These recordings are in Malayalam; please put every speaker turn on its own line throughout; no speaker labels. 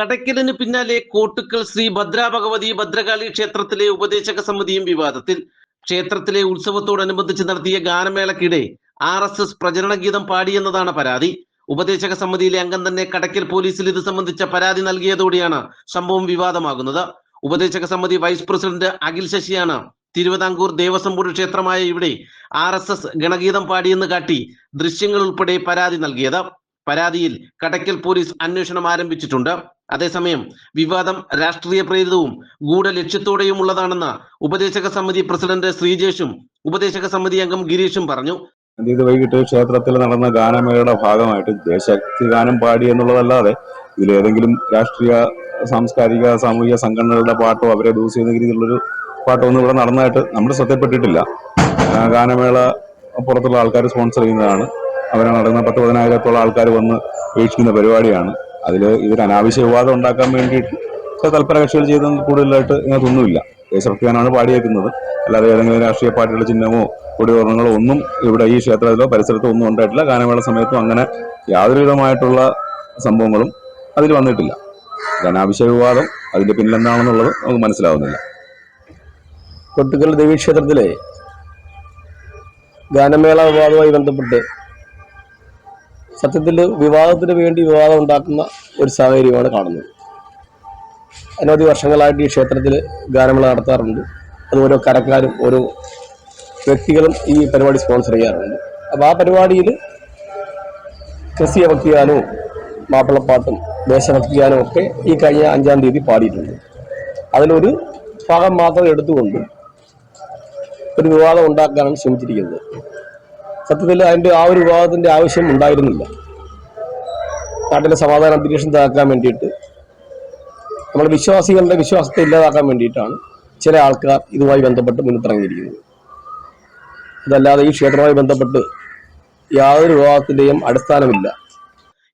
കടയ്ക്കലിന് പിന്നാലെ കോട്ടുക്കൽ ശ്രീ ഭദ്രാഭഗവതി ഭദ്രകാളി ക്ഷേത്രത്തിലെ ഉപദേശക സമിതിയും വിവാദത്തിൽ. ക്ഷേത്രത്തിലെ ഉത്സവത്തോടനുബന്ധിച്ച് നടത്തിയ ഗാനമേളക്കിടെ ആർ എസ് എസ് പ്രചരണ ഗീതം പാടിയെന്നതാണ് പരാതി. ഉപദേശക സമിതിയിലെ അംഗം തന്നെ കടയ്ക്കൽ പോലീസിൽ ഇത് സംബന്ധിച്ച പരാതി നൽകിയതോടെയാണ് സംഭവം വിവാദമാകുന്നത്. ഉപദേശക സമിതി വൈസ് പ്രസിഡന്റ് അഖിൽ ശശിയാണ് തിരുവിതാംകൂർ ദേവസ്വം ബോർഡ് ക്ഷേത്രമായ ഇവിടെ ആർ എസ് എസ് ഗണഗീതം പാടിയെന്ന് കാട്ടി ദൃശ്യങ്ങൾ ഉൾപ്പെടെ പരാതി നൽകിയത്. പരാതിയിൽ കടയ്ക്കൽ പോലീസ് അന്വേഷണം ആരംഭിച്ചിട്ടുണ്ട്. അതേസമയം വിവാദം രാഷ്ട്രീയ പ്രേരിതവും ഗൂഢലക്ഷ്യത്തോടെയുമുള്ളതാണെന്ന് ഉപദേശക സമിതി പ്രസിഡന്റ് ശ്രീജേഷും ഉപദേശക സമിതി അംഗം ഗിരീഷും പറഞ്ഞു.
ഇത് വൈകിട്ട് ക്ഷേത്രത്തിൽ നടന്ന ഗാനമേളയുടെ ഭാഗമായിട്ട് ദേശഭക്തി ഗാനം പാടി എന്നുള്ളതല്ലാതെ ഇതിലേതെങ്കിലും രാഷ്ട്രീയ സാംസ്കാരിക സാമൂഹിക സംഘടനകളുടെ പാട്ടോ അവരെ ദൂസ് ചെയ്യുന്ന രീതിയിലുള്ളൊരു പാട്ടോ ഒന്നും ഇവിടെ നടന്നതായിട്ട് നമ്മൾ ശ്രദ്ധപ്പെട്ടിട്ടില്ല ഗാനമേള പുറത്തുള്ള ആൾക്കാർ സ്പോൺസർ ചെയ്യുന്നതാണ്. അവരെ നടന്ന പത്ത് പതിനായിരത്തോളം ആൾക്കാർ വന്ന് വീക്ഷിക്കുന്ന പരിപാടിയാണ്. അതിൽ ഇതൊരു അനാവശ്യ വിവാദം ഉണ്ടാക്കാൻ വേണ്ടിയിട്ട് തൽപര കക്ഷികൾ ചെയ്തൊന്നും കൂടുതലായിട്ട് ഇതിനകത്തൊന്നുമില്ല ദേശഭക്തിയാനാണ് പാടിയേക്കുന്നത്. അല്ലാതെ ഏതെങ്കിലും രാഷ്ട്രീയ പാർട്ടിയുടെ ചിഹ്നമോ കൊടിയോർണങ്ങളോ ഒന്നും ഇവിടെ ഈ ക്ഷേത്രത്തിലോ പരിസരത്തോ ഒന്നും ഉണ്ടായിട്ടില്ല. ഗാനമേള സമയത്തും അങ്ങനെ യാതൊരു വിധമായിട്ടുള്ള സംഭവങ്ങളും അതിൽ വന്നിട്ടില്ല. അനാവശ്യ വിവാദം അതിന്റെ പിന്നിലെന്താണെന്നുള്ളത് നമുക്ക് മനസ്സിലാവുന്നില്ല.
കൊട്ടുക്കൽ ദേവീക്ഷേത്രത്തിലെ ഗാനമേള വിവാദവുമായി ബന്ധപ്പെട്ട് സത്യത്തിൽ വിവാദത്തിന് വേണ്ടി വിവാദം ഉണ്ടാക്കുന്ന ഒരു സാഹചര്യമാണ് കാണുന്നത്. അനവധി വർഷങ്ങളായിട്ട് ഈ ക്ഷേത്രത്തിൽ ഗാനമേള നടത്താറുണ്ട്. അത് ഓരോ കരക്കാരും ഓരോ വ്യക്തികളും ഈ പരിപാടി സ്പോൺസർ ചെയ്യാറുണ്ട്. അപ്പോൾ ആ പരിപാടിയിൽ ക്രിസ്തീയ ഭക്തിഗാനവും മാപ്പിളപ്പാട്ടും ദേശഭക്തിഗാനവും ഒക്കെ ഈ കഴിഞ്ഞ അഞ്ചാം തീയതി പാടിയിട്ടുണ്ട്. അതിലൊരു ഭാഗം മാത്രം എടുത്തുകൊണ്ട് ഒരു വിവാദം ഉണ്ടാക്കാനാണ് ശ്രമിച്ചിരിക്കുന്നത്. സത്യത്തിൽ അതിന്റെ ആ ഒരു വിവാദത്തിന്റെ ആവശ്യം ഉണ്ടായിരുന്നില്ല. നാട്ടിലെ സമാധാന അന്തരീക്ഷം തകർക്കാൻ വേണ്ടിയിട്ട്. നമ്മുടെ വിശ്വാസികളുടെ വിശ്വാസത്തെ ഇല്ലാതാക്കാൻ വേണ്ടിയിട്ടാണ് ചില ആൾക്കാർ ഇതുമായി ബന്ധപ്പെട്ട് മുന്നിട്ടിറങ്ങിയിരിക്കുന്നത്. അതല്ലാതെ ഈ ക്ഷേത്രവുമായി ബന്ധപ്പെട്ട് യാതൊരു വിവാദത്തിന്റെയും അടിസ്ഥാനമില്ല.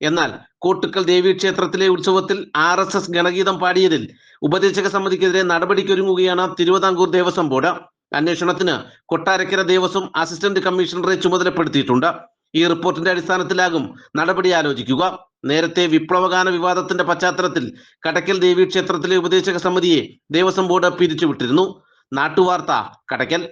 എന്നാൽ കോട്ടുക്കൽ ദേവി ക്ഷേത്രത്തിലെ ഉത്സവത്തിൽ ആർ എസ് എസ് ഗണഗീതം പാടിയതിൽ ഉപദേശക സമിതിക്കെതിരെ നടപടിക്കൊരുങ്ങുകയാണ് തിരുവിതാംകൂർ ദേവസ്വം ബോർഡ്. അന്വേഷണത്തിന് കൊട്ടാരക്കര ദേവസ്വം അസിസ്റ്റന്റ് കമ്മീഷണറെ ചുമതലപ്പെടുത്തിയിട്ടുണ്ട്. ഈ റിപ്പോർട്ടിന്റെ അടിസ്ഥാനത്തിലാകും നടപടി ആലോചിക്കുക. നേരത്തെ വിപ്ലവഗാന വിവാദത്തിന്റെ പശ്ചാത്തലത്തിൽ കടക്കൽ ദേവീക്ഷേത്രത്തിലെ ഉപദേശക സമിതിയെ ദേവസ്വം ബോർഡ് പിരിച്ചുവിട്ടിരുന്നു. നാട്ടുവാർത്ത കടക്കൽ